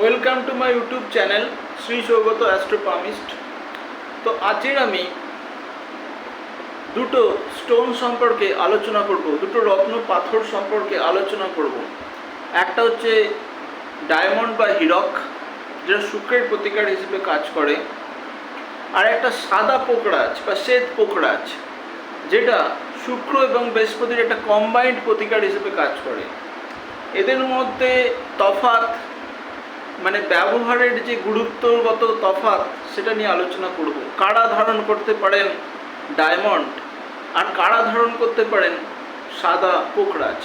Welcome to my YouTube channel Shri Saugata astropalmist. তো আজের আমি দুটো স্টোন সম্পর্কে আলোচনা করব, দুটো রত্ন পাথর সম্পর্কে আলোচনা করব। একটা হচ্ছে ডায়মন্ড বা হিরক, যেটা শুক্রের প্রতিকার হিসেবে কাজ করে। আর একটা সাদা পোকড়াচ বা শ্বেত পোকড়াচ যেটা শুক্র এবং বৃহস্পতির একটা কম্বাইন্ড প্রতিকার হিসেবে কাজ করে। এদের মধ্যে তফাৎ মানে ব্যবহারের যে গুরুত্বগত তফাৎ, সেটা নিয়ে আলোচনা করব। কারা ধারণ করতে পারেন ডায়মন্ড? আর কারা ধারণ করতে পারেন সাদা পোকরাজ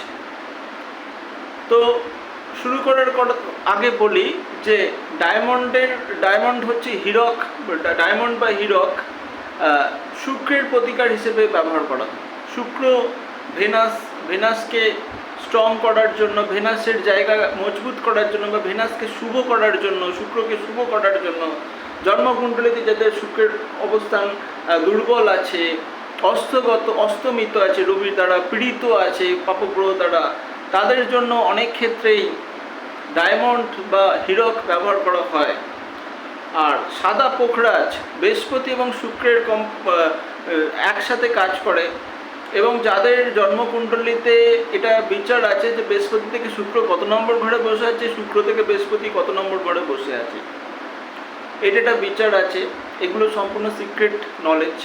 তো শুরু করার কর- আগে বলি যে ডায়মন্ডের, ডায়মন্ড হচ্ছে হীরক, ডায়মন্ড বা হীরক শুক্রের প্রতিকার হিসেবে ব্যবহার করা হয়। শুক্র ভেনাস, ভেনাসকে স্ট্রং করার জন্য ভেনাসের জায়গা মজবুত করার জন্য বা ভেনাসকে শুভ করার জন্য, শুক্রকে শুভ করার জন্য জন্মকুণ্ডলিতে যাদের শুক্রের অবস্থান দুর্বল আছে, অস্তগত, অস্তমিত আছে রবির দ্বারা পীড়িত আছে, পাপগ্রহ দ্বারা, তাদের জন্য অনেক ক্ষেত্রেই ডায়মন্ড বা হীরক ব্যবহার করা হয়। আর সাদা পোখরাজ, বৃহস্পতি এবং শুক্রের কম একসাথে কাজ করে। এবং যাদের জন্মকুণ্ডলিতে এটা বিচার আছে যে বৃহস্পতি থেকে শুক্র কত নম্বর ঘরে বসে আছে, শুক্র থেকে বৃহস্পতি কত নম্বর ঘরে বসে আছে। এটা একটা বিচার আছে, এগুলো সম্পূর্ণ সিক্রেট নলেজ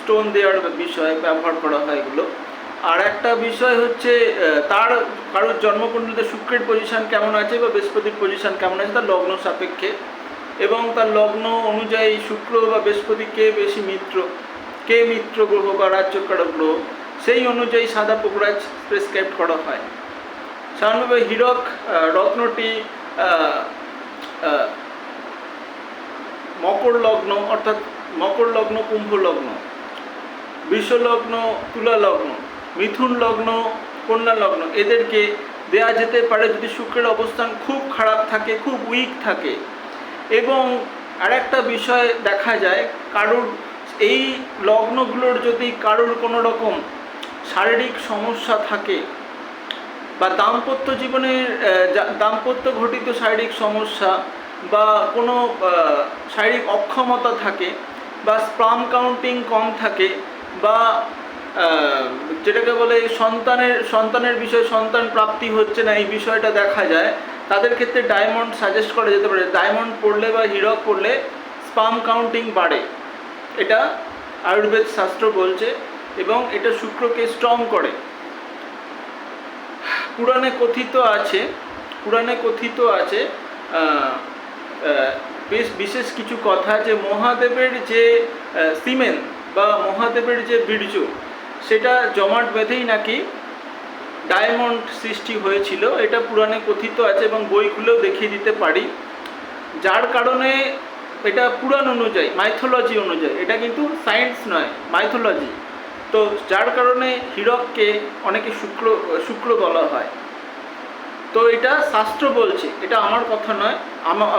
স্টোন দেওয়ার বিষয় ব্যবহার করা হয় এগুলো। আর একটা বিষয় হচ্ছে তার কারোর জন্মকুণ্ডলিতে শুক্রের পজিশন কেমন আছে বা বৃহস্পতির পজিশন কেমন আছে, তার লগ্ন সাপেক্ষে। এবং তার লগ্ন অনুযায়ী শুক্র বা বৃহস্পতি কে বেশি মিত্র। কে মিত্র গ্রহ বা রাজ্যকারক গ্রহ, সেই অনুযায়ী সাদা পোকরাজ প্রেসক্রাইব করা হয়। সাধারণভাবে হীরক রত্নটি মকর লগ্ন অর্থাৎ মকর লগ্ন, কুম্ভ লগ্ন বৃষ লগ্ন, তুলা লগ্ন, মিথুন লগ্ন, কন্যা লগ্ন, এদেরকে দেয়া যেতে পারে যদি শুক্রের অবস্থান খুব খারাপ থাকে, খুব উইক থাকে। এবং আরেকটা বিষয় দেখা যায়, কারোর এই লগ্নগুলোর যদি কারোর কোনো রকম শারীরিক সমস্যা থাকে বা দাম্পত্য জীবনের দাম্পত্য ঘটিত শারীরিক সমস্যা বা কোনো শারীরিক অক্ষমতা থাকে বা স্পাম কাউন্টিং কম থাকে বা যেটাকে বলে সন্তানের সন্তানের বিষয়ে সন্তান প্রাপ্তি হচ্ছে না, এই বিষয়টা দেখা যায়, তাদের ক্ষেত্রে ডায়মন্ড সাজেস্ট করা যেতে পারে। ডায়মন্ড পড়লে বা হিরক পড়লে স্পাম কাউন্টিং বাড়ে। এটা আয়ুর্বেদ শাস্ত্র বলছে এবং এটা শুক্রকে স্ট্রং করে। পুরাণে কথিত আছে, পুরাণে কথিত আছে বেশ বিশেষ কিছু কথা যে মহাদেবের যে সিমেন বা মহাদেবের যে বীর্য, সেটা জমাট বেঁধেই নাকি ডায়মন্ড সৃষ্টি হয়েছিল। এটা পুরাণে কথিত আছে এবং বইগুলো দেখিয়ে দিতে পারি। যার কারণে এটা পুরাণ অনুযায়ী মাইথোলজি অনুযায়ী, এটা কিন্তু সায়েন্স নয় মাইথোলজি তো যার কারণে হীরককে অনেকে শুক্র শুক্র বলা হয়। তো এটা শাস্ত্র বলছে, এটা আমার কথা নয়। আমার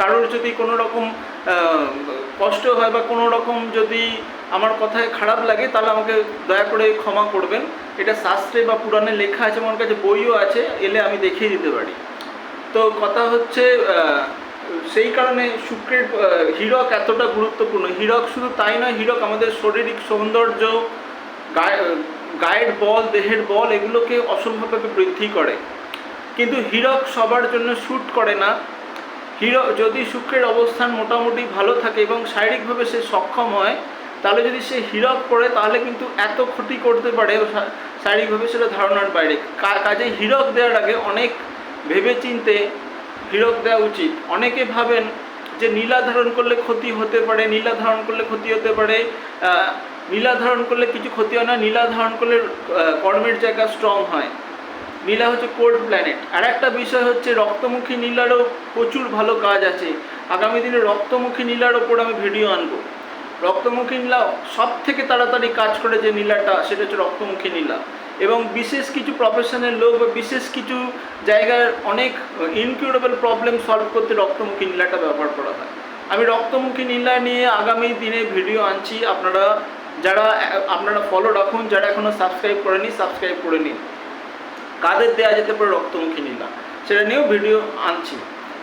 কারোর যদি কোনো রকম কষ্ট হয় বা কোনো রকম যদি আমার কথায় খারাপ লাগে, তাহলে আমাকে দয়া করে ক্ষমা করবেন। এটা শাস্ত্রে বা পুরাণে লেখা আছে, আমার কাছে বইও আছে, এলে আমি দেখিয়ে দিতে পারি। তো কথা হচ্ছে সেই কারণে শুক্রের হীরক এতটা গুরুত্বপূর্ণ। হীরক শুধু তাই নয়, হীরক আমাদের শারীরিক সৌন্দর্য, গায়ে, গায়ের বল, দেহের বল এগুলোকে অসম্ভবভাবে বৃদ্ধি করে। কিন্তু হীরক সবার জন্য শ্যুট করে না। হীরক, যদি শুক্রের অবস্থান মোটামুটি ভালো থাকে এবং শারীরিকভাবে সে সক্ষম হয়, তাহলে যদি সে হীরক পড়ে, তাহলে কিন্তু এত ক্ষতি করতে পারে শারীরিকভাবে সেটা ধারণার বাইরে। কাজে হীরক দেওয়ার আগে অনেক ভেবেচিন্তে হীরক দেওয়া উচিত। অনেকে ভাবেন যে নীলা ধারণ করলে ক্ষতি হতে পারে, নীলা ধারণ করলে ক্ষতি হতে পারে নীলা ধারণ করলে কিছু ক্ষতি হয় না, নীলা ধারণ করলে কর্মের জায়গা স্ট্রং হয়। নীলা হচ্ছে কোল্ড প্ল্যানেট আর একটা বিষয় হচ্ছে রক্তমুখী নীলারও প্রচুর ভালো কাজ আছে। আগামী দিনে রক্তমুখী নীলার ওপর আমি ভিডিও আনব। রক্তমুখী নীলা সব থেকে তাড়াতাড়ি কাজ করে যে নীলাটা, সেটা হচ্ছে রক্তমুখী নীলা। এবং বিশেষ কিছু প্রফেশনের লোক বা বিশেষ কিছু জায়গার অনেক ইনকিউরেবল প্রবলেম সলভ করতে রক্তমুখী নীলাটা ব্যবহার করা হয়। আমি রক্তমুখী নীলা নিয়ে আগামী দিনে ভিডিও আনছি, আপনারা যারা, আপনারা ফলো রাখুন, যারা এখনও সাবস্ক্রাইব করেনি সাবস্ক্রাইব করে নিন। কাদের দেওয়া যেতে পারে রক্তমুখী নীলা? সেটা নিয়েও ভিডিও আনছি।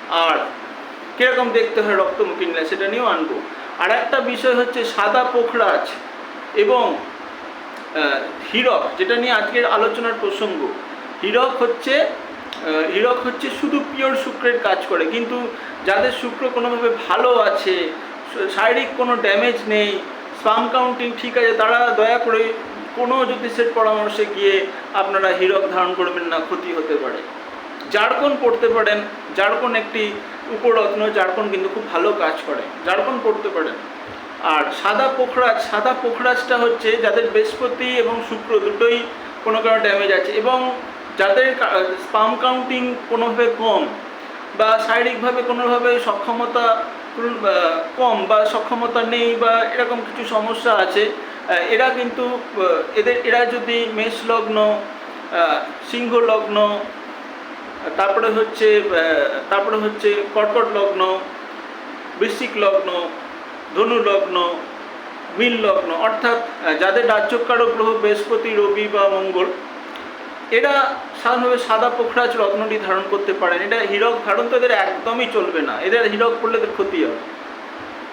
আর কীরকম দেখতে হয় রক্তমুখী নীলা, সেটা নিয়েও আনব। আর একটা বিষয় হচ্ছে সাদা পোখরাজ এবং হীরক, যেটা নিয়ে আজকের আলোচনার প্রসঙ্গ। হীরক হচ্ছে হীরক হচ্ছে শুধু পিওর শুক্রের কাজ করে, কিন্তু যাদের শুক্র কোনোভাবে ভালো আছে, শারীরিক কোনো ড্যামেজ নেই, স্পাম কাউন্টিং ঠিক আছে, তারা দয়া করে কোনো জ্যোতিষের পরামর্শে গিয়ে আপনারা হীরক ধারণ করবেন না, ক্ষতি হতে পারে। জারকন পড়তে পারেন, জারকন একটি উপরত্ন, জারকন কিন্তু খুব ভালো কাজ করে, জারকন পড়তে পারেন। আর সাদা পোখরাজ, সাদা পোখরাজটা হচ্ছে যাদের বৃহস্পতি এবং শুক্র দুটোই কোনো কারণে ড্যামেজ আছে এবং যাদের স্পাম কাউন্টিং কোনোভাবে কম বা শারীরিকভাবে কোনোভাবে সক্ষমতা কম বা সক্ষমতা নেই বা এরকম কিছু সমস্যা আছে এরা কিন্তু এদের, এরা যদি মেষ লগ্ন সিংহ লগ্ন, তারপরে হচ্ছে তারপরে হচ্ছে কর্কট লগ্ন, বৃশ্চিক লগ্ন ধনু লগ্ন মীন লগ্ন, অর্থাৎ যাদের রাজ্যকারক গ্রহ, বৃহস্পতি, রবি বা মঙ্গল, এরা সাধারণভাবে সাদা পোখরাজ রত্নটি ধারণ করতে পারেন। এটা হীরক ধারণ তো এদের একদমই চলবে না। এদের হীরক পড়লে এদের ক্ষতি হবে।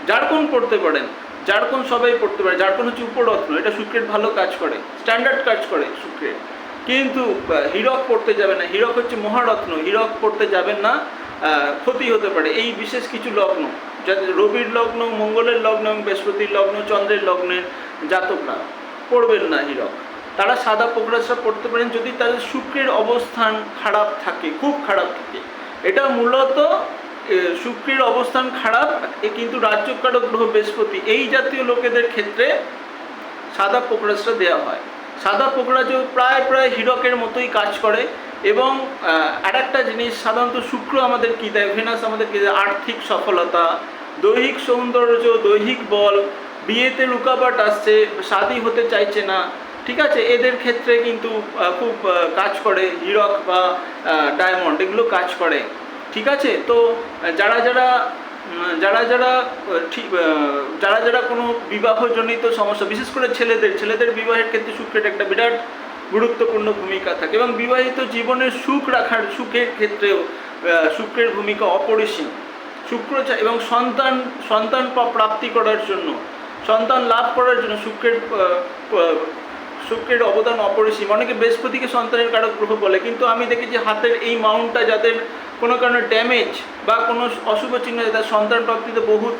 জারকন পড়তে পারেন। জারকন সবাই পড়তে পারে। জারকন হচ্ছে উপরত্ন এটা শুক্রের ভালো কাজ করে। স্ট্যান্ডার্ড কাজ করে শুক্রের। কিন্তু হীরক পড়তে যাবে না। হীরক হচ্ছে মহারত্ন। হীরক পড়তে যাবেন না। ক্ষতি হতে পারে। এই বিশেষ কিছু লগ্ন। যাদের রবির লগ্ন, মঙ্গলের লগ্ন, এবং বৃহস্পতির লগ্ন, চন্দ্রের লগ্নের জাতকরা পড়বেন না হীরক। তারা সাদা পোকরাজটা পড়তে পারেন যদি তাদের শুক্রের অবস্থান খারাপ থাকে, খুব খারাপ থাকে। এটা মূলত শুক্রের অবস্থান খারাপ কিন্তু রাজ্যকারক গ্রহ বৃহস্পতি। এই জাতীয় লোকেদের ক্ষেত্রে সাদা পোকরাজটা দেওয়া হয়। সাদা পোকরাজও প্রায় প্রায় হীরকের মতোই কাজ করে। এবং আর একটা জিনিস, সাধারণত শুক্র আমাদের কী দেয়? ভেনাস আমাদের কী দেয়? আর্থিক সফলতা, দৈহিক সৌন্দর্য, দৈহিক বল, বিয়েতে রুকাবাট আসছে, শাদি হতে চাইছে না, ঠিক আছে? এদের ক্ষেত্রে কিন্তু খুব কাজ করে, হিরক বা ডায়মন্ড, এগুলো কাজ করে, ঠিক আছে? তো, যারা যারা যারা যারা, ঠিক যারা যারা কোনো বিবাহজনিত সমস্যা, বিশেষ করে ছেলেদের ছেলেদের বিবাহের ক্ষেত্রে শুক্রের একটা বিরাট গুরুত্বপূর্ণ ভূমিকা থাকে এবং বিবাহিত জীবনের সুখ রাখার সুখের ক্ষেত্রেও শুক্রের ভূমিকা অপরিসীম। শুক্র এবং সন্তান সন্তান প্রাপ্তি করার জন্য, সন্তান লাভ করার জন্য শুক্রের শুক্রের অবদান অপরিসীম। অনেকে বৃহস্পতিকে সন্তানের কারক গ্রহ বলে, কিন্তু আমি দেখেছি হাতের এই মাউন্টটা যাদের কোনো কারণে ড্যামেজ বা কোনো অশুভ চিহ্ন তার সন্তান প্রাপ্তিতে বহুত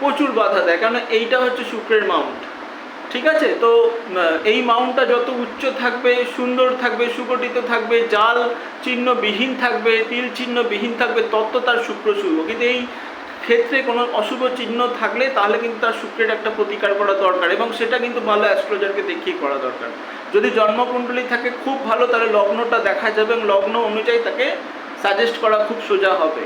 প্রচুর বাধা দেয় কারণ এইটা হচ্ছে শুক্রের মাউন্ট। ঠিক আছে? তো এই মাউন্টটা যত উচ্চ থাকবে, সুন্দর থাকবে, সুগঠিত থাকবে, জাল চিহ্নবিহীন থাকবে, তিল চিহ্নবিহীন থাকবে, তত তার শুক্র শুভ কিন্তু এই ক্ষেত্রে কোনো অশুভ চিহ্ন থাকলে তাহলে কিন্তু তার শুক্রের একটা প্রতিকার করা দরকার এবং সেটা কিন্তু ভালো অ্যাস্ট্রোলজারকে দেখিয়ে করা দরকার। যদি জন্মকুণ্ডলী থাকে খুব ভালো, তাহলে লগ্নটা দেখা যাবে এবং লগ্ন অনুযায়ী তাকে সাজেস্ট করা খুব সোজা হবে।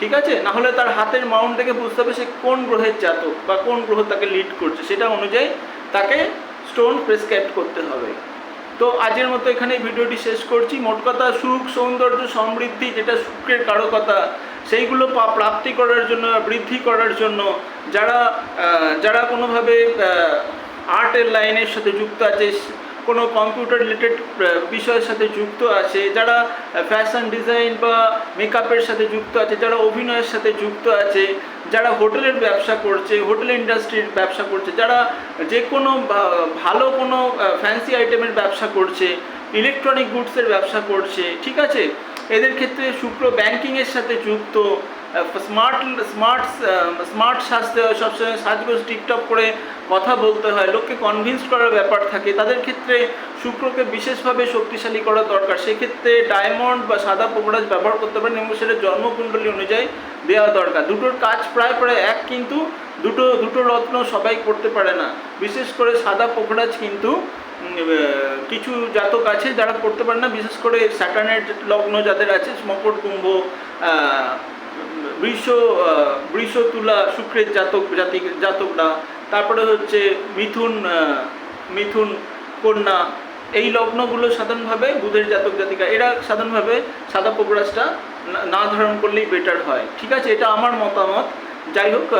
ঠিক আছে? না হলে তার হাতের মাউন্ট থেকে বুঝতে হবে সে কোন গ্রহের জাতক বা কোন গ্রহ তাকে লিড করছে। সেটা অনুযায়ী তাকে স্টোন প্রেসক্রাইব করতে হবে। তো আজের মতো এখানে ভিডিওটি শেষ করছি। মোট কথা, সুখ, সৌন্দর্য, সমৃদ্ধি, যেটা সুখের কারকতা, সেইগুলো প্রাপ্তি করার জন্য, বৃদ্ধি করার জন্য যারা যারা কোনোভাবে আর্টের লাইনের সাথে যুক্ত আছে কোনো কম্পিউটার রিলেটেড বিষয়ের সাথে যুক্ত আছে, যারা ফ্যাশন ডিজাইন বা মেকআপের সাথে যুক্ত আছে, যারা অভিনয়ের সাথে যুক্ত আছে, যারা হোটেলের ব্যবসা করছে, হোটেল ইন্ডাস্ট্রির ব্যবসা করছে, যারা যে কোনো ভালো কোনো ফ্যান্সি আইটেমের ব্যবসা করছে ইলেকট্রনিক গুডসের ব্যবসা করছে, ঠিক আছে? এদের ক্ষেত্রে শুক্র ব্যাংকিংয়ের সাথে যুক্ত স্মার্ট স্মার্ট স্মার্ট সাজতে হয়, সবসময় সাজগোজ টিকটক করে কথা বলতে হয়, লোককে কনভিন্স করার ব্যাপার থাকে। তাদের ক্ষেত্রে শুক্রকে বিশেষভাবে শক্তিশালী করা দরকার। সেক্ষেত্রে ডায়মন্ড বা সাদা পোকরাজ ব্যবহার করতে পারেন এবং সেটা জন্মকুণ্ডলী অনুযায়ী দেওয়া দরকার। দুটোর কাজ প্রায় প্রায় এক, কিন্তু দুটো দুটো রত্ন সবাই করতে পারে না। বিশেষ করে সাদা পোকরাজ কিন্তু কিছু জাতক আছে যারা করতে পারে না। বিশেষ করে স্যাটার্নের লগ্ন যাদের আছে মকর কুম্ভ বৃষ বৃষ তুলা শুক্রের জাতক জাতি, জাতকরা। তারপরে হচ্ছে মিথুন মিথুন কন্যা। এই লগ্নগুলো সাধারণভাবে বুধের জাতক জাতিকা, এরা সাধারণভাবে সাদা পোকরাজটা না- না ধারণ করলেই বেটার হয়। ঠিক আছে? এটা আমার মতামত। যাই হোক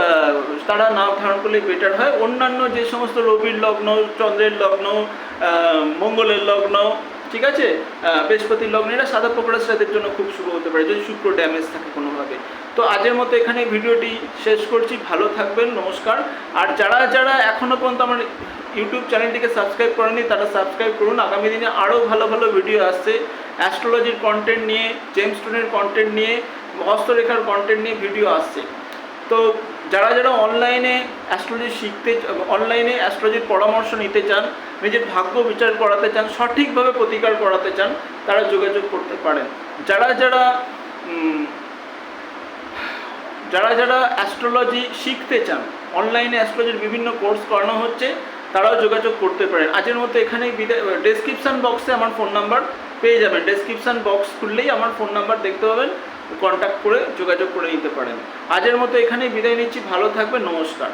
তারা না ধারণ করলেই বেটার হয়। অন্যান্য যে সমস্ত রবির লগ্ন, চন্দ্রের লগ্ন মঙ্গলের লগ্ন ঠিক আছে? আহ, বৃহস্পতি লগ্নেরা সাদা তাদের জন্য খুব শুভ হতে পারে যদি শুক্র ড্যামেজ থাকে কোনোভাবে। তো আজের মতো এখানে ভিডিওটি শেষ করছি ভালো থাকবেন নমস্কার। আর যারা যারা এখনও পর্যন্ত আমার ইউটিউব চ্যানেলটিকে সাবস্ক্রাইব করেনি তারা সাবস্ক্রাইব করুন। আগামী দিনে আরও ভালো ভালো ভিডিও আসছে। অ্যাস্ট্রোলজির কন্টেন্ট নিয়ে জেমস্টোনের কন্টেন্ট নিয়ে হস্তরেখার কন্টেন্ট নিয়ে ভিডিও আসছে। তো যারা যারা অনলাইনে অ্যাস্ট্রোলজি শিখতে অনলাইনে অ্যাস্ট্রোলজির পরামর্শ নিতে চান, নিজের ভাগ্য বিচার করাতে চান, সঠিকভাবে প্রতিকার করাতে চান, তারা যোগাযোগ করতে পারেন। যারা যারা যারা যারা অ্যাস্ট্রোলজি শিখতে চান, অনলাইনে অ্যাস্ট্রোলজির বিভিন্ন কোর্স করানো হচ্ছে, তারাও যোগাযোগ করতে পারেন। আজের মতো এখানেই ডেসক্রিপশান বক্সে আমার ফোন নাম্বার পেয়ে যাবেন। ডেসক্রিপশান বক্স খুললেই আমার ফোন নাম্বার দেখতে পাবেন। কন্ট্যাক্ট করে যোগাযোগ করে নিতে পারেন। আজের মতো এখানেই বিদায় নিচ্ছি ভালো থাকবে নমস্কার।